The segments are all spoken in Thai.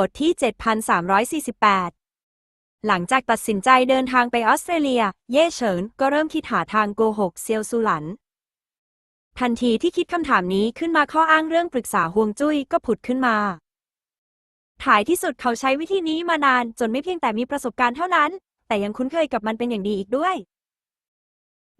บทที่ 7348 หลังจากตัดสินใจเดินทางไปออสเตรเลีย เย่เฉินก็เริ่มคิดหาทางโกหกเซียวซูหลัน ทันทีที่คิดคำถามนี้ขึ้นมาข้ออ้างเรื่องปรึกษาฮวงจุ้ยก็ผุดขึ้นมาท้ายที่สุดเขาใช้วิธีนี้มานานจนไม่เพียงแต่มีประสบการณ์เท่านั้น แต่ยังคุ้นเคยกับมันเป็นอย่างดีอีกด้วย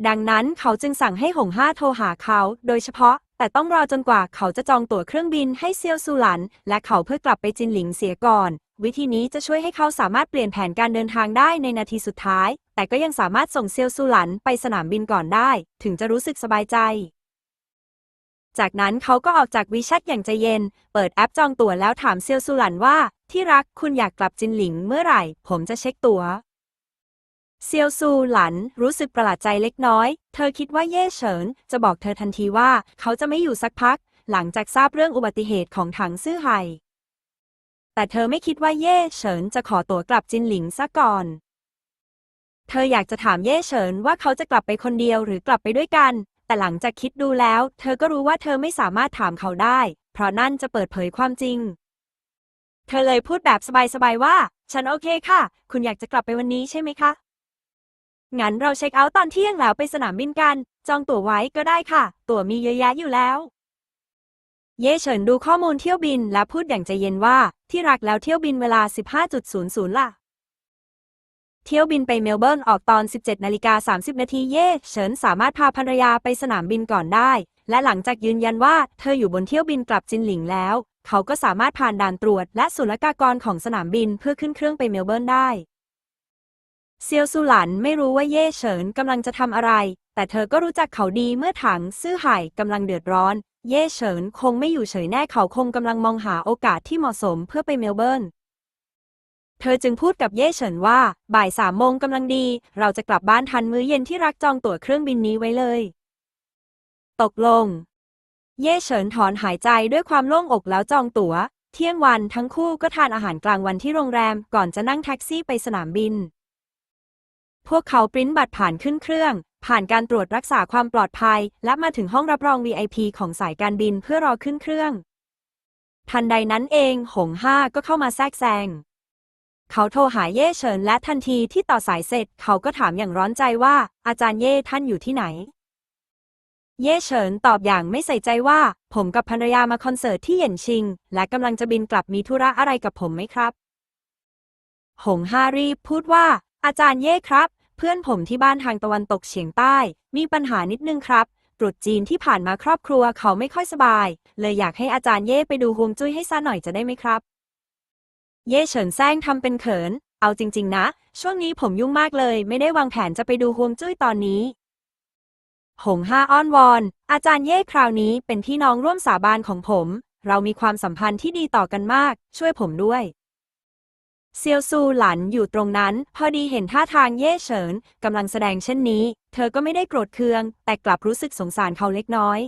ดังนั้นเขาจึงสั่งให้หงห้าโทรหาเขา โดยเฉพาะ แต่ต้องรอจนกว่าเขาจะจองตั๋วเครื่องบินให้เซียวซูหลัน และเขาเพื่อกลับไปจินหลิงเสียก่อน วิธีนี้จะช่วยให้เขาสามารถเปลี่ยนแผนการเดินทางได้ในนาทีสุดท้าย แต่ก็ยังสามารถส่งเซียวซูหลันไปสนามบินก่อนได้ ถึงจะรู้สึกสบายใจ จากนั้นเขาก็ออกจากวิชัดอย่างใจเย็น เปิดแอปจองตั๋วแล้วถามเซียวซูหลันว่า ที่รักคุณอยากกลับจินหลิงเมื่อไหร่ ผมจะเช็คตั๋ว เซียวซูหลันรู้สึกประหลาดใจเล็กน้อย เธอคิดว่าเย่เฉินจะบอกเธอทันทีว่าเขาจะไม่อยู่สักพัก หลังจากทราบเรื่องอุบัติเหตุของถังซื่อไห่แต่เธอไม่คิดว่าเย่เฉินจะขอตั๋วกลับจินหลิงซะก่อน เธออยากจะถามเย่เฉินว่าเขาจะกลับไปคนเดียวหรือกลับไปด้วยกัน แต่หลังจากคิดดูแล้ว เธอก็รู้ว่าเธอไม่สามารถถามเขาได้ เพราะนั่นจะเปิดเผยความจริง เธอเลยพูดแบบสบายๆว่า ฉันโอเคค่ะ คุณอยากจะกลับไปวันนี้ใช่ไหมคะ งั้นเราเช็คเอาท์ตอนเที่ยงแล้วไปสนามบินกัน จองตั๋วไว้ก็ได้ค่ะ ตั๋วมีเยอะแยะอยู่แล้ว เย่เฉินดูข้อมูลเที่ยวบินและพูดอย่างใจเย็นว่า ที่รักแล้วเที่ยวบินเวลา 15.00 ล่ะ เที่ยวบินไปเมลเบิร์นออกตอน 17นาฬิกา30นาทีเย่เฉินสามารถพาภรรยาไปสนามบินก่อนได้ และหลังจากยืนยันว่าเธออยู่บนเที่ยวบินกลับจินหลิงแล้ว เขาก็สามารถผ่านด่านตรวจ และศุลกากรของสนามบินเพื่อขึ้นเครื่องไปเมลเบิร์นได้ เซียวซูหลันไม่รู้ว่าเย่เฉินกำลังจะทำอะไร แต่เธอก็รู้จักเขาดีเมื่อถังซื่อไห่กำลังเดือดร้อน เย่เฉินคงไม่อยู่เฉยแน่เขาคงกำลังมองหาโอกาสที่เหมาะสมเพื่อไปเมลเบิร์น เธอจึงพูดกับเย่เฉินว่า บ่ายสามโมงกำลังดี เราจะกลับบ้านทันมื้อเย็นที่รักจองตั๋วเครื่องบินนี้ไว้เลย ตกลง เย่เฉินถอนหายใจด้วยความโล่งอกแล้วจองตั๋ว เที่ยงวันทั้งคู่ก็ทานอาหารกลางวันที่โรงแรมก่อนจะนั่งแท็กซี่ไปสนามบิน พวกเขาปริ้นบัตรผ่านขึ้นเครื่อง ผ่านการตรวจรักษาความปลอดภัย และมาถึงห้องรับรอง VIP ของสายการบินเพื่อรอขึ้นเครื่อง ทันใดนั้นเอง หงห้าก็เข้ามาแทรกแซง เขาโทรหาเย่เฉินและทันทีที่ต่อสายเสร็จ เขาก็ถามอย่างร้อนใจว่า อาจารย์เย่ท่านอยู่ที่ไหน เย่เฉินตอบอย่างไม่ใส่ใจว่า ผมกับภรรยามาคอนเสิร์ตที่เหย็นชิง และกำลังจะบินกลับมีธุระอะไรกับผมไหมครับ หงฮารีบพูดว่า อาจารย์เย่ครับ เพื่อนผมที่บ้านทางตะวันตกเฉียงใต้ มีปัญหานิดนึงครับตรุษจีนที่ผ่านมาครอบครัวเขาไม่ค่อยสบาย เลยอยากให้อาจารย์เย่ไปดูฮวงจุ้ยให้ซะหน่อยจะได้ไหมครับ เย่เฉินแซงทำเป็นเขิน เอาจริง ๆ นะ ช่วงนี้ผมยุ่งมากเลย ไม่ได้วางแผนจะไปดูฮวงจุ้ยตอนนี้ หงห้าอ้อนวอน อาจารย์เย่คราวนี้เป็นพี่น้องร่วมสาบานของผม เรามีความสัมพันธ์ที่ดีต่อกันมาก ช่วยผมด้วย เซียวซูหลันอยู่ตรงนั้น พอดีเห็นท่าทางเย่เฉินกำลังแสดงเช่นนี้ เธอก็ไม่ได้โกรธเคือง แต่กลับรู้สึกสงสารเขาเล็กน้อย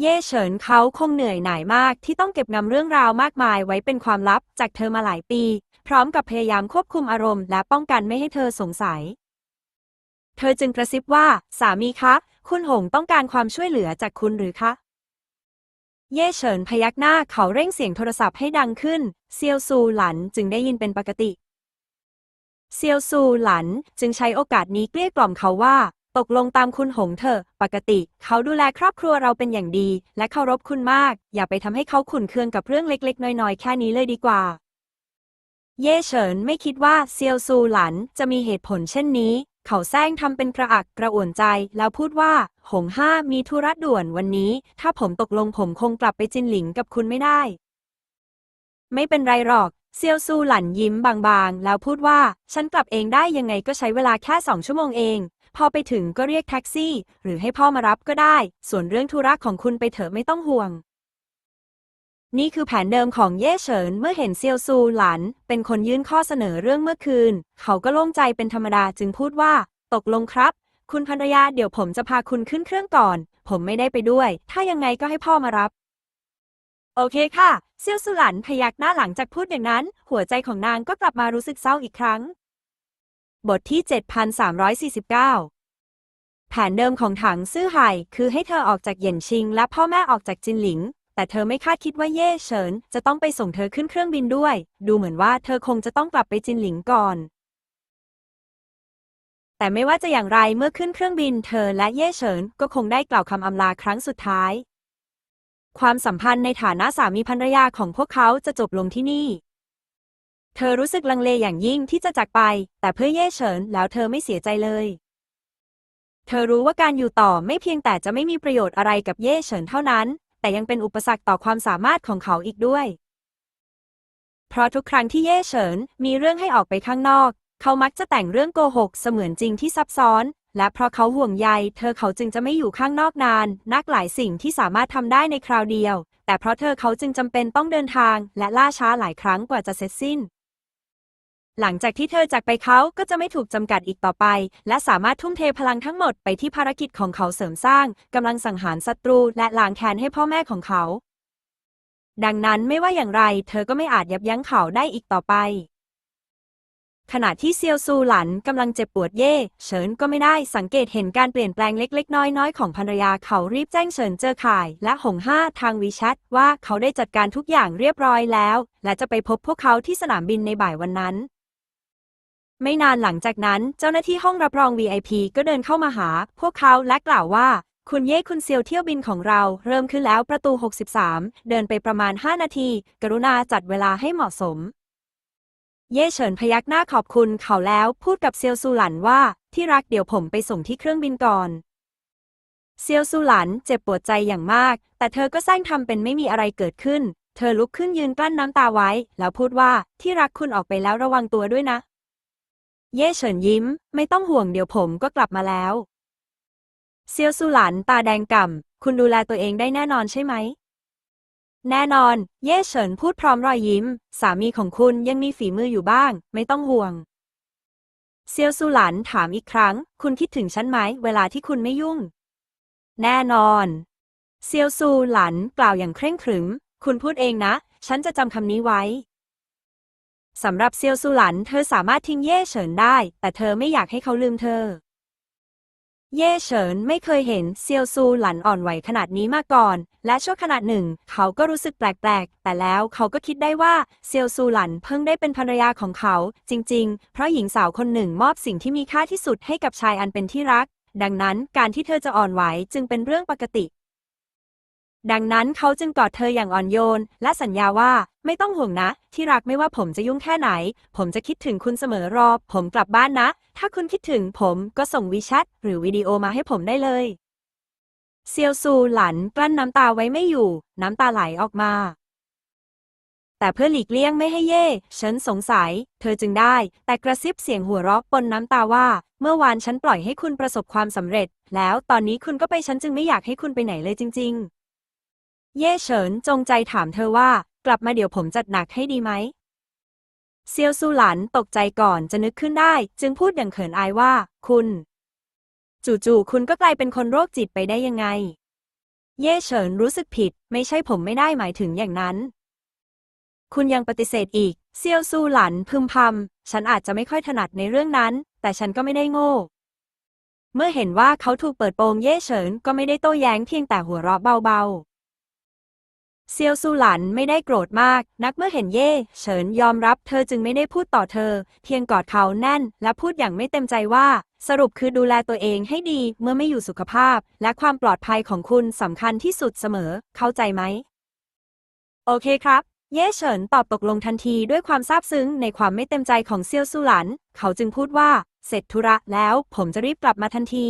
เย่เฉินเขาคงเหนื่อยหน่ายมากที่ต้องเก็บงำเรื่องราวมากมายไว้เป็นความลับจากเธอมาหลายปี พร้อมกับพยายามควบคุมอารมณ์และป้องกันไม่ให้เธอสงสัย เธอจึงกระซิบว่า สามีคะ คุณหงต้องการความช่วยเหลือจากคุณหรือคะ เย่เฉินพยักหน้าเขาเร่งเสียงโทรศัพท์ให้ดังขึ้น เซียวซูหลันจึงได้ยินเป็นปกติ เซียวซูหลันจึงใช้โอกาสนี้เกลี้ยกล่อมเขาว่า ตกลงตามคุณหงเถอะ ปกติ เขาดูแลครอบครัวเราเป็นอย่างดี และเคารพคุณมาก อย่าไปทำให้เขาขุ่นเคืองกับเรื่องเล็ก ๆ น้อย ๆ แค่นี้เลยดีกว่า เย่เฉินไม่คิดว่าเซียวซูหลันจะมีเหตุผลเช่นนี้ เขาแซงทำเป็นกระอักกระอ่วนใจ แล้วพูดว่า หงห้ามีธุระด่วนวันนี้ ถ้าผมตกลงผมคงกลับไปจินหลิงกับคุณไม่ได้ ไม่เป็นไรหรอกเซียวซูหลันยิ้มบางๆ แล้วพูดว่า ฉันกลับเองได้ยังไงก็ใช้เวลาแค่สองชั่วโมงเอง พอไปถึงก็เรียกแท็กซี่ หรือให้พ่อมารับก็ได้ ส่วนเรื่องธุระของคุณไปเถอะไม่ต้องห่วง นี่คือแผนเดิมของเย่เฉินเมื่อเห็นเซียวซูหลัน เป็นคนยื่นข้อเสนอเรื่องเมื่อคืน เขาก็โล่งใจเป็นธรรมดาจึงพูดว่า ตกลงครับ คุณภรรยาเดี๋ยวผมจะพาคุณขึ้นเครื่องก่อน ผมไม่ได้ไปด้วย ถ้ายังไงก็ให้พ่อมารับ โอเคค่ะ เซียวซูหลันพยักหน้าหลังจากพูดอย่างนั้น หัวใจของนางก็กลับมารู้สึกเศร้าอีกครั้ง บทที่ 7349แผนเดิมของถังซื่อไห่คือให้เธอออกจากเหย็นชิง และพ่อแม่ออกจากจินหลิง แต่เธอไม่คาดคิดว่าเย่เฉินจะต้องไปส่งเธอขึ้นเครื่องบินด้วย ดูเหมือนว่าเธอคงจะต้องกลับไปจินหลิงก่อน แต่ไม่ว่าจะอย่างไรเมื่อขึ้นเครื่องบิน เธอและเย่เฉินก็คงได้กล่าวคำอำลาครั้งสุดท้าย ความสัมพันธ์ในฐานะสามีภรรยาของพวกเขาจะจบลงที่นี่ เธอรู้สึกลังเลอย่างยิ่งที่จะจากไป แต่เพื่อเย่เฉินแล้วเธอไม่เสียใจเลยเธอรู้ว่าการอยู่ต่อไม่เพียงแต่จะไม่มีประโยชน์อะไรกับเย่เฉินเท่านั้น แต่ยังเป็นอุปสรรคต่อความสามารถของเขาอีกด้วย เพราะทุกครั้งที่เย่เฉินมีเรื่องให้ออกไปข้างนอก เขามักจะแต่งเรื่องโกหกเสมือนจริงที่ซับซ้อน และเพราะเขาห่วงใย เธอเขาจึงจะไม่อยู่ข้างนอกนาน นักหลายสิ่งที่สามารถทำได้ในคราวเดียว แต่เพราะเธอเขาจึงจำเป็นต้องเดินทาง และล่าช้าหลายครั้งกว่าจะเสร็จสิ้น หลังจากที่เธอจากไปเขาก็จะไม่ถูกจำกัดอีกต่อไป และสามารถทุ่มเทพลังทั้งหมดไปที่ภารกิจของเขาเสริมสร้างกำลังสังหารศัตรูและล้างแค้นให้พ่อแม่ของเขา ดังนั้นไม่ว่าอย่างไร เธอก็ไม่อาจยับยั้งเขาได้อีกต่อไป ขณะที่เซียวซูหลันกำลังเจ็บปวดเย่ เฉินก็ไม่ได้สังเกตเห็นการเปลี่ยนแปลงเล็ก ๆ น้อยๆของภรรยาเขารีบแจ้งเฉินเจอข่าย และหงห้าทางวีแชทว่าเขาได้จัดการทุกอย่างเรียบร้อยแล้ว และจะไปพบพวกเขาที่สนามบินในบ่ายวันนั้น ไม่นานหลังจากนั้นเจ้าหน้าที่ห้องรับรอง VIP ก็เดินเข้ามาหา พวกเขาและกล่าวว่า คุณเย่คุณเซียวเที่ยวบินของเรา เริ่มขึ้นแล้วประตู 63 เดินไปประมาณ 5 นาที กรุณาจัดเวลาให้เหมาะสม เย่เฉินพยักหน้าขอบคุณเขาแล้วพูดกับเซียวซูหลันว่าที่รักเดี๋ยวผมไปส่งที่เครื่องบินก่อนเซียวซูหลันเจ็บปวดใจอย่างมาก แต่เธอก็สร้างทำเป็นไม่มีอะไรเกิดขึ้น เธอลุกขึ้นยืนกลั้นน้ำตาไว้ แล้วพูดว่าที่รักคุณออกไปแล้วระวังตัวด้วยนะ เย่เฉินยิ้ม ไม่ต้องห่วงเดี๋ยวผมก็กลับมาแล้ว เซียวซูหลันตาแดงก่ำ คุณดูแลตัวเองได้แน่นอนใช่ไหม แน่นอน เย่เฉินพูดพร้อมรอยยิ้ม สามีของคุณยังมีฝีมืออยู่บ้าง ไม่ต้องห่วง เซียวซูหลันถามอีกครั้ง คุณคิดถึงฉันไหม เวลาที่คุณไม่ยุ่ง แน่นอน เซียวซูหลันกล่าวอย่างเคร่งขรึม คุณพูดเองนะ ฉันจะจำคำนี้ไว้ สำหรับเซียวซูหลันเธอสามารถทิ้งเย่เฉินได้ แต่เธอไม่อยากให้เขาลืมเธอ เย่เฉินไม่เคยเห็นเซียวซูหลันอ่อนไหวขนาดนี้มาก่อน และชั่วขณะหนึ่ง เขาก็รู้สึกแปลกๆ แต่แล้วเขาก็คิดได้ว่าเซียวซูหลันเพิ่งได้เป็นภรรยาของเขา จริงๆ เพราะหญิงสาวคนหนึ่งมอบสิ่งที่มีค่าที่สุดให้กับชายอันเป็นที่รัก ดังนั้นการที่เธอจะอ่อนไหวจึงเป็นเรื่องปกติ ดังนั้นเขาจึงกอดเธออย่างอ่อนโยน และสัญญาว่าไม่ต้องห่วงนะ ที่รักไม่ว่าผมจะยุ่งแค่ไหน ผมจะคิดถึงคุณเสมอรอ ผมกลับบ้านนะ ถ้าคุณคิดถึงผมก็ส่งวีแชทหรือวิดีโอมาให้ผมได้เลย เซียวซูหลันกลั้นน้ำตาไว้ไม่อยู่ น้ำตาไหลออกมา แต่เพื่อหลีกเลี่ยงไม่ให้เย่ฉันสงสัย เธอจึงได้ แต่กระซิบเสียงหัวเราะปนน้ำตาว่า เมื่อวานฉันปล่อยให้คุณประสบความสำเร็จ แล้วตอนนี้คุณก็ไปฉันจึงไม่อยากให้คุณไปไหนเลยจริง ๆ เย่เฉินจงใจถามเธอว่า กลับมาเดี๋ยวผมจัดหนักให้ดีไหม เซียวซูหลันตกใจก่อนจะนึกขึ้นได้ จึงพูดอย่างเขินอายว่า คุณ จู่ๆคุณก็กลายเป็นคนโรคจิตไปได้ยังไง เย่เฉินรู้สึกผิด ไม่ใช่ผมไม่ได้หมายถึงอย่างนั้น คุณยังปฏิเสธอีก เซียวซูหลันพึมพำฉันอาจจะไม่ค่อยถนัดในเรื่องนั้น แต่ฉันก็ไม่ได้โง่เมื่อเห็นว่าเขาถูกเปิดโปงเย่เฉินก็ไม่ได้โต้แย้งเพียงแต่หัวเราะเบาๆ เซียวซูหลันไม่ได้โกรธมาก นักเมื่อเห็นเย่เฉินยอมรับเธอจึงไม่ได้พูดต่อเธอ เพียงกอดเขาแน่น และพูดอย่างไม่เต็มใจว่า สรุปคือดูแลตัวเองให้ดีเมื่อไม่อยู่สุขภาพ และความปลอดภัยของคุณสำคัญที่สุดเสมอ เข้าใจไหม โอเคครับ เย่เฉินตอบตกลงทันทีด้วยความซาบซึ้งในความไม่เต็มใจของเซียวซูหลัน เขาจึงพูดว่า เสร็จธุระแล้ว ผมจะรีบกลับมาทันที